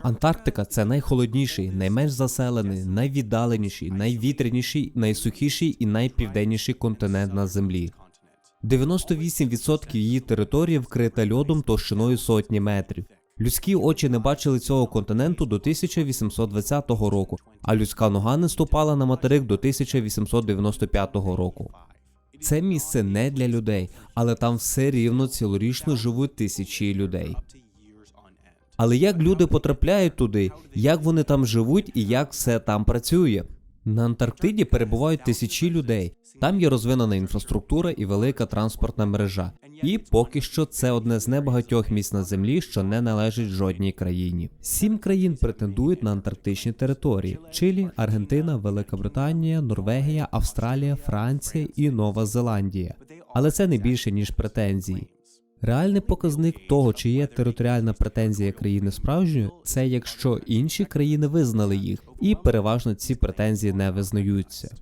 Антарктика це найхолодніший, найменш заселений, найвіддаленіший, найвітряніший, найсухіший і найпівденніший континент на землі. 98% її території вкрита льодом товщиною сотні метрів. Людські очі не бачили цього континенту до 1820 року, а людська нога не ступала на материк до 1895 року. Це місце не для людей, але там все рівно цілорічно живуть тисячі людей. Але як люди потрапляють туди, як вони там живуть і як все там працює? На Антарктиді перебувають тисячі людей. Там є розвинена інфраструктура і велика транспортна мережа. І поки що це одне з небагатьох місць на землі, що не належить жодній країні. Сім країн претендують на антарктичні території: Чилі, Аргентина, Велика Британія, Норвегія, Австралія, Франція і Нова Зеландія. Але це не більше ніж претензії. Реальний показник того, чи є територіальна претензія країни справжньою, це якщо інші країни визнали їх, і переважно ці претензії не визнаються.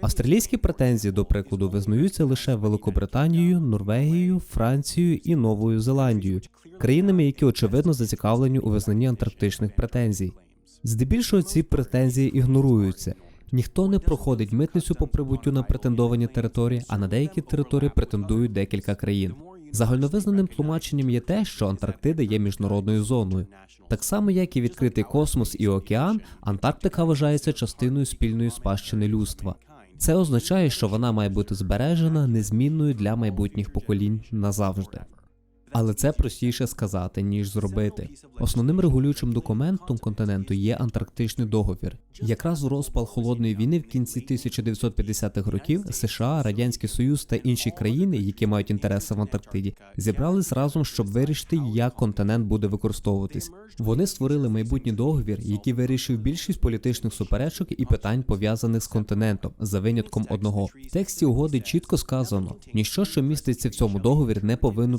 Австралійські претензії, до прикладу, визнаються лише Великобританією, Норвегією, Францією і Новою Зеландією, країнами, які очевидно зацікавлені у визнанні антарктичних претензій. Здебільшого ці претензії ігноруються. Ніхто не проходить митницю по прибуттю на претендовані території, а на деякі території претендують декілька країн. Загальновизнаним тлумаченням є те, що Антарктида є міжнародною зоною. Так само, як і відкритий космос і океан, Антарктика вважається частиною спільної спадщини людства. Це означає, що вона має бути збережена незмінною для майбутніх поколінь назавжди. Але це простіше сказати, ніж зробити. Основним регулюючим документом континенту є Антарктичний договір. Якраз у розпал холодної війни в кінці 1950-х років США, Радянський Союз та інші країни, які мають інтереси в Антарктиді, зібрались разом, щоб вирішити, як континент буде використовуватись. Вони створили майбутній договір, який вирішив більшість політичних суперечок і питань пов'язаних з континентом, за винятком одного. В тексті угоди чітко сказано: ніщо, що міститься в цьому договорі, не повинно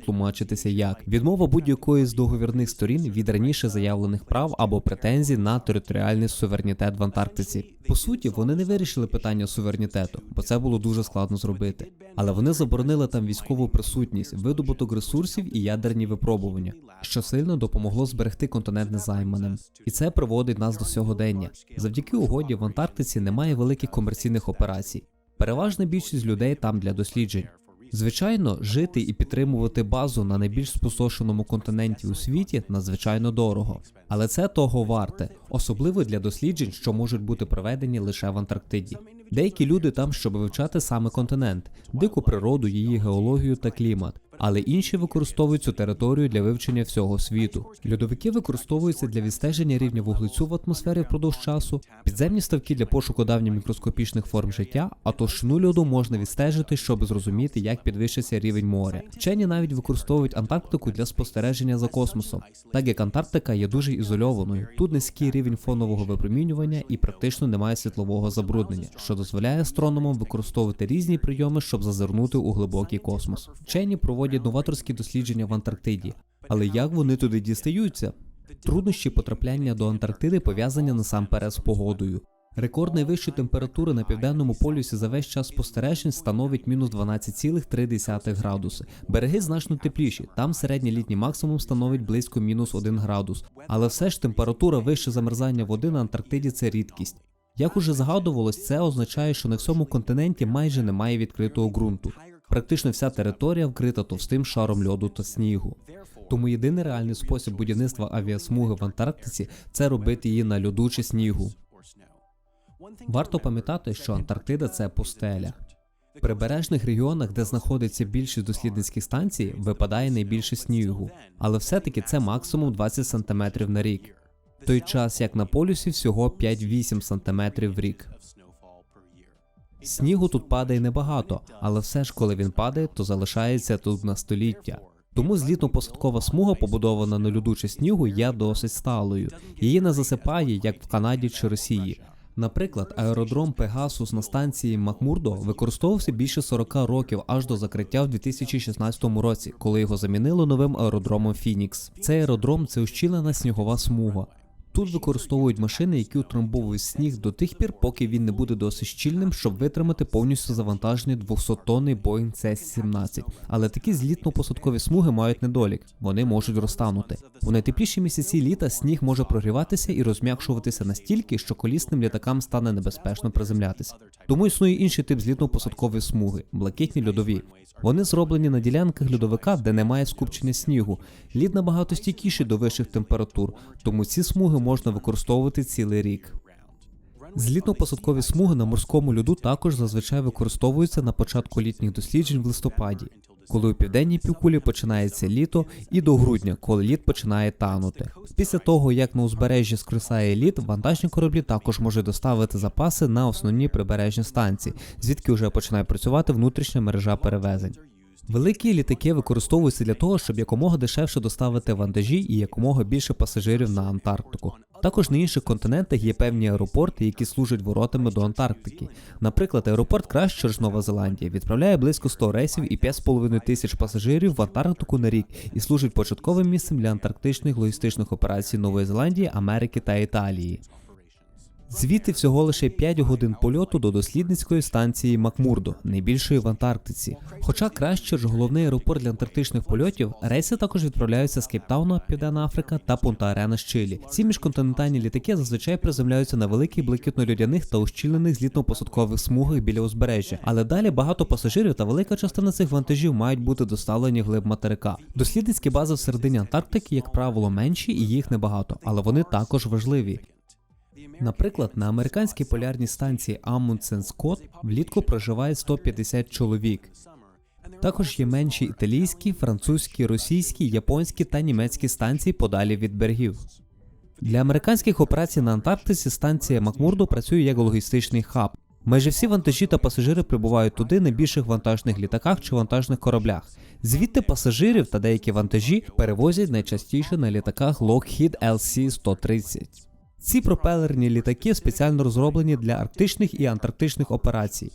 тлумачитися як відмова будь-якої з договірних сторін від раніше заявлених прав або претензій на територіальний суверенітет в Антарктиці. По суті, вони не вирішили питання суверенітету, бо це було дуже складно зробити. Але вони заборонили там військову присутність, видобуток ресурсів і ядерні випробування, що сильно допомогло зберегти континент незайманим. І це приводить нас до сьогодення. Завдяки угоді в Антарктиці немає великих комерційних операцій. Переважна більшість людей там для досліджень. Звичайно, жити і підтримувати базу на найбільш спустошеному континенті у світі надзвичайно дорого, але це того варте, особливо для досліджень, що можуть бути проведені лише в Антарктиді. Деякі люди там, щоб вивчати саме континент, дику природу, її геологію та клімат. Але інші використовують цю територію для вивчення всього світу. Льодовики використовуються для відстеження рівня вуглецю в атмосфері впродовж часу, підземні ставки для пошуку давніх мікроскопічних форм життя, а товщину льоду можна відстежити, щоб зрозуміти, як підвищився рівень моря. Вчені навіть використовують Антарктику для спостереження за космосом, так як Антарктика є дуже ізольованою. Тут низький рівень фонового випромінювання і практично немає світлового забруднення, що дозволяє астрономам використовувати різні прийоми, щоб зазирнути у глибокий космос. Вчені проводять новаторські дослідження в Антарктиді, але як вони туди дістаються? Труднощі потрапляння до Антарктиди пов'язані насамперед з погодою. Рекорд найвищої температури на південному полюсі за весь час спостережень становить мінус 12,3 градуси. Береги значно тепліші, там середній літній максимум становить близько мінус 1 градус. Але все ж температура вище замерзання води на Антарктиді це рідкість. Як уже згадувалось, це означає, що на всьому континенті майже немає відкритого ґрунту. Практично вся територія вкрита товстим шаром льоду та снігу. Тому єдиний реальний спосіб будівництва авіасмуги в Антарктиці це робити її на льоду чи снігу. Варто пам'ятати, що Антарктида це пустеля. В прибережних регіонах, де знаходиться більшість дослідницьких станцій, випадає найбільше снігу, але все-таки це максимум 20 см на рік. Той час як на полюсі всього 5-8 см в рік. Снігу тут падає небагато, але все ж, коли він падає, то залишається тут на століття. Тому злітно-посадкова смуга, побудована на льоду чи снігу, є досить сталою. Її не засипає, як в Канаді чи Росії. Наприклад, аеродром Пегасус на станції Макмурдо використовувався більше 40 років аж до закриття в 2016 році, коли його замінили новим аеродромом Фінікс. Цей аеродром це ущілена снігова смуга. Тут використовують машини, які утрамбовують сніг до тих пір, поки він не буде досить щільним, щоб витримати повністю завантажений 200-тонний Boeing C-17. Але такі злітно-посадкові смуги мають недолік, вони можуть розтанути. У найтепліші місяці літа сніг може прогріватися і розм'якшуватися настільки, що колісним літакам стане небезпечно приземлятися. Тому існує інший тип злітно-посадкової смуги блакитні льодові. Вони зроблені на ділянках льодовика, де немає скупчення снігу. Лід набагато стійкіший до вищих температур, тому ці смуги можна використовувати цілий рік. Злітно-посадкові смуги на морському льоду також зазвичай використовуються на початку літніх досліджень в листопаді, коли у південній півкулі починається літо, і до грудня, коли лід починає танути. Після того, як на узбережжі скресає лід, вантажні кораблі також можуть доставити запаси на основні прибережні станції, звідки вже починає працювати внутрішня мережа перевезень. Великі літаки використовуються для того, щоб якомога дешевше доставити вантажі і якомога більше пасажирів на Антарктику. Також на інших континентах є певні аеропорти, які служать воротами до Антарктики. Наприклад, аеропорт Крайстчерч, Нова Зеландія, відправляє близько 100 рейсів і 5,5 тисяч пасажирів в Антарктику на рік і служить початковим місцем для антарктичних логістичних операцій Нової Зеландії, Америки та Італії. Звідти всього лише 5 годин польоту до дослідницької станції Макмурдо, найбільшої в Антарктиці. Хоча Крайстчерч – головний аеропорт для антарктичних польотів, рейси також відправляються з Кейптауна, Південна Африка та Пунта-Арена з Чилі. Ці міжконтинентальні літаки зазвичай приземляються на великих блакитно-льодяних та ущільнених злітно-посадкових смугах біля узбережжя, але далі багато пасажирів та велика частина цих вантажів мають бути доставлені глиб материка. Дослідницькі бази всередині Антарктики, як правило, менші і їх небагато, але вони також важливі. Наприклад, на американській полярній станції Амундсен Скотт влітку проживає 150 чоловік. Також є менші італійські, французькі, російські, японські та німецькі станції подалі від берегів. Для американських операцій на Антарктиці станція Макмурдо працює як логістичний хаб. Майже всі вантажі та пасажири прибувають туди на більших вантажних літаках чи вантажних кораблях. Звідти пасажирів та деякі вантажі перевозять найчастіше на літаках Lockheed LC-130. Ці пропелерні літаки спеціально розроблені для арктичних і антарктичних операцій.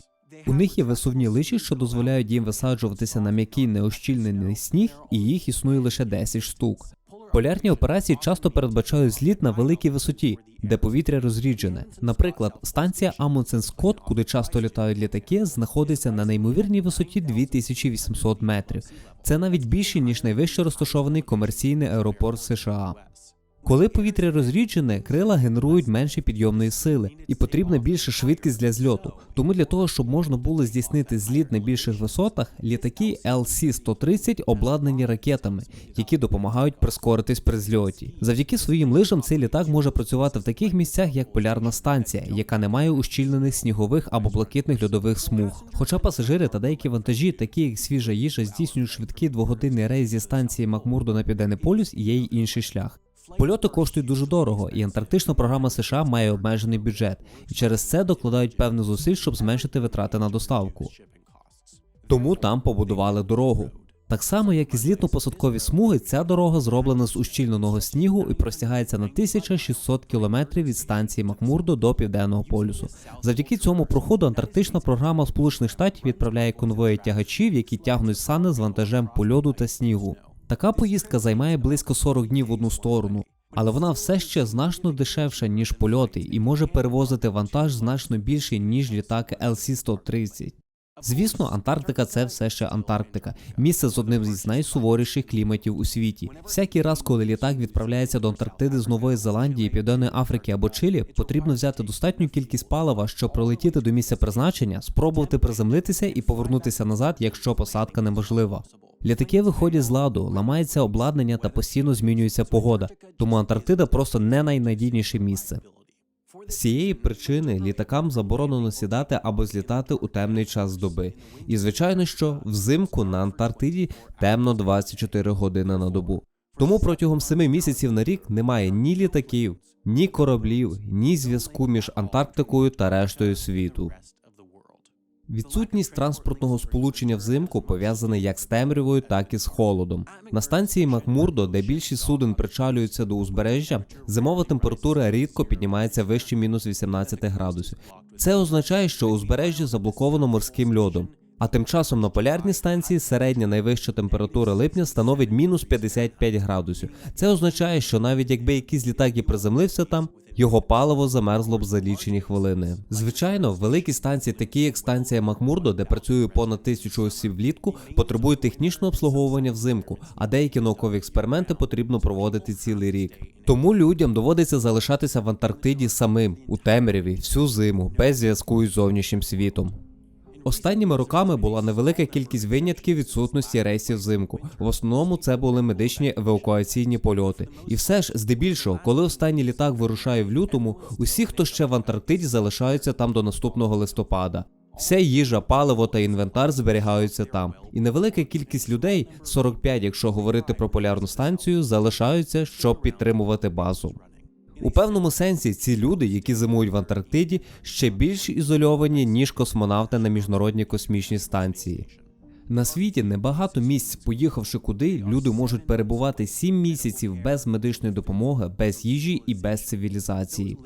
У них є висувні лижі, що дозволяють їм висаджуватися на м'який неощільнений сніг, і їх існує лише 10 штук. Полярні операції часто передбачають зліт на великій висоті, де повітря розріджене. Наприклад, станція Амундсен Скотт, куди часто літають літаки, знаходиться на неймовірній висоті 2800 метрів. Це навіть більше ніж найвище розташований комерційний аеропорт США. Коли повітря розріджене, крила генерують менше підйомної сили і потрібна більша швидкість для зльоту. Тому для того, щоб можна було здійснити зліт на більших висотах, літаки LC-130 обладнані ракетами, які допомагають прискоритись при зльоті. Завдяки своїм лижам цей літак може працювати в таких місцях, як полярна станція, яка не має ущільнених снігових або блакитних льодових смуг. Хоча пасажири та деякі вантажі, такі як свіжа їжа, здійснюють швидкий двогодинний рейс зі станції Макмурдо на південний полюс, є й інший шлях. Польоти коштують дуже дорого, і антарктична програма США має обмежений бюджет, і через це докладають певних зусиль, щоб зменшити витрати на доставку. Тому там побудували дорогу. Так само, як і злітно-посадкові смуги, ця дорога зроблена з ущільненого снігу і простягається на 1600 кілометрів від станції Макмурдо до південного полюсу. Завдяки цьому проходу антарктична програма Сполучених Штатів відправляє конвої тягачів, які тягнуть сани з вантажем по льоду та снігу. Така поїздка займає близько 40 днів в одну сторону, але вона все ще значно дешевша, ніж польоти, і може перевозити вантаж значно більший, ніж літак LC-130. Звісно, Антарктика це все ще Антарктика, місце з одним із найсуворіших кліматів у світі. Всякий раз, коли літак відправляється до Антарктиди з Нової Зеландії, Південної Африки або Чилі, потрібно взяти достатню кількість палива, щоб пролетіти до місця призначення, спробувати приземлитися і повернутися назад, якщо посадка неможлива. Літаки виходять з ладу, ламається обладнання та постійно змінюється погода, тому Антарктида просто не найнадійніше місце. Цієї причини літакам заборонено сідати або злітати у темний час доби. І звичайно, що взимку на Антарктиді темно 24 години на добу. Тому протягом 7 місяців на рік немає ні літаків, ні кораблів, ні зв'язку між Антарктикою та рештою світу. Відсутність транспортного сполучення взимку пов'язана як з темрявою, так і з холодом. На станції Макмурдо, де більшість суден причалюються до узбережжя, зимова температура рідко піднімається вище мінус 18 градусів. Це означає, що узбережжя заблоковано морським льодом. А тим часом на полярній станції середня найвища температура липня становить мінус 55 градусів. Це означає, що навіть якби якийсь літак і приземлився там, його паливо замерзло б за лічені хвилини. Звичайно, великі станції, такі як станція Макмурдо, де працює понад тисячу осіб влітку, потребують технічного обслуговування взимку, а деякі наукові експерименти потрібно проводити цілий рік. Тому людям доводиться залишатися в Антарктиді самим у темряві всю зиму, без зв'язку із зовнішнім світом. Останніми роками була невелика кількість винятків відсутності рейсів взимку. В основному це були медичні евакуаційні польоти. І все ж, здебільшого, коли останній літак вирушає в лютому, усі, хто ще в Антарктиді, залишаються там до наступного листопада. Вся їжа, паливо та інвентар зберігаються там. І невелика кількість людей, 45, якщо говорити про полярну станцію, залишаються, щоб підтримувати базу. У певному сенсі ці люди, які зимують в Антарктиді, ще більш ізольовані, ніж космонавти на міжнародній космічній станції. На світі небагато місць, поїхавши куди, люди можуть перебувати 7 місяців без медичної допомоги, без їжі і без цивілізації.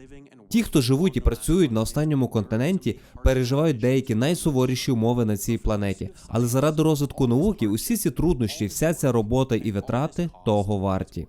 Ті, хто живуть і працюють на останньому континенті, переживають деякі найсуворіші умови на цій планеті. Але заради розвитку науки усі ці труднощі, вся ця робота і витрати того варті.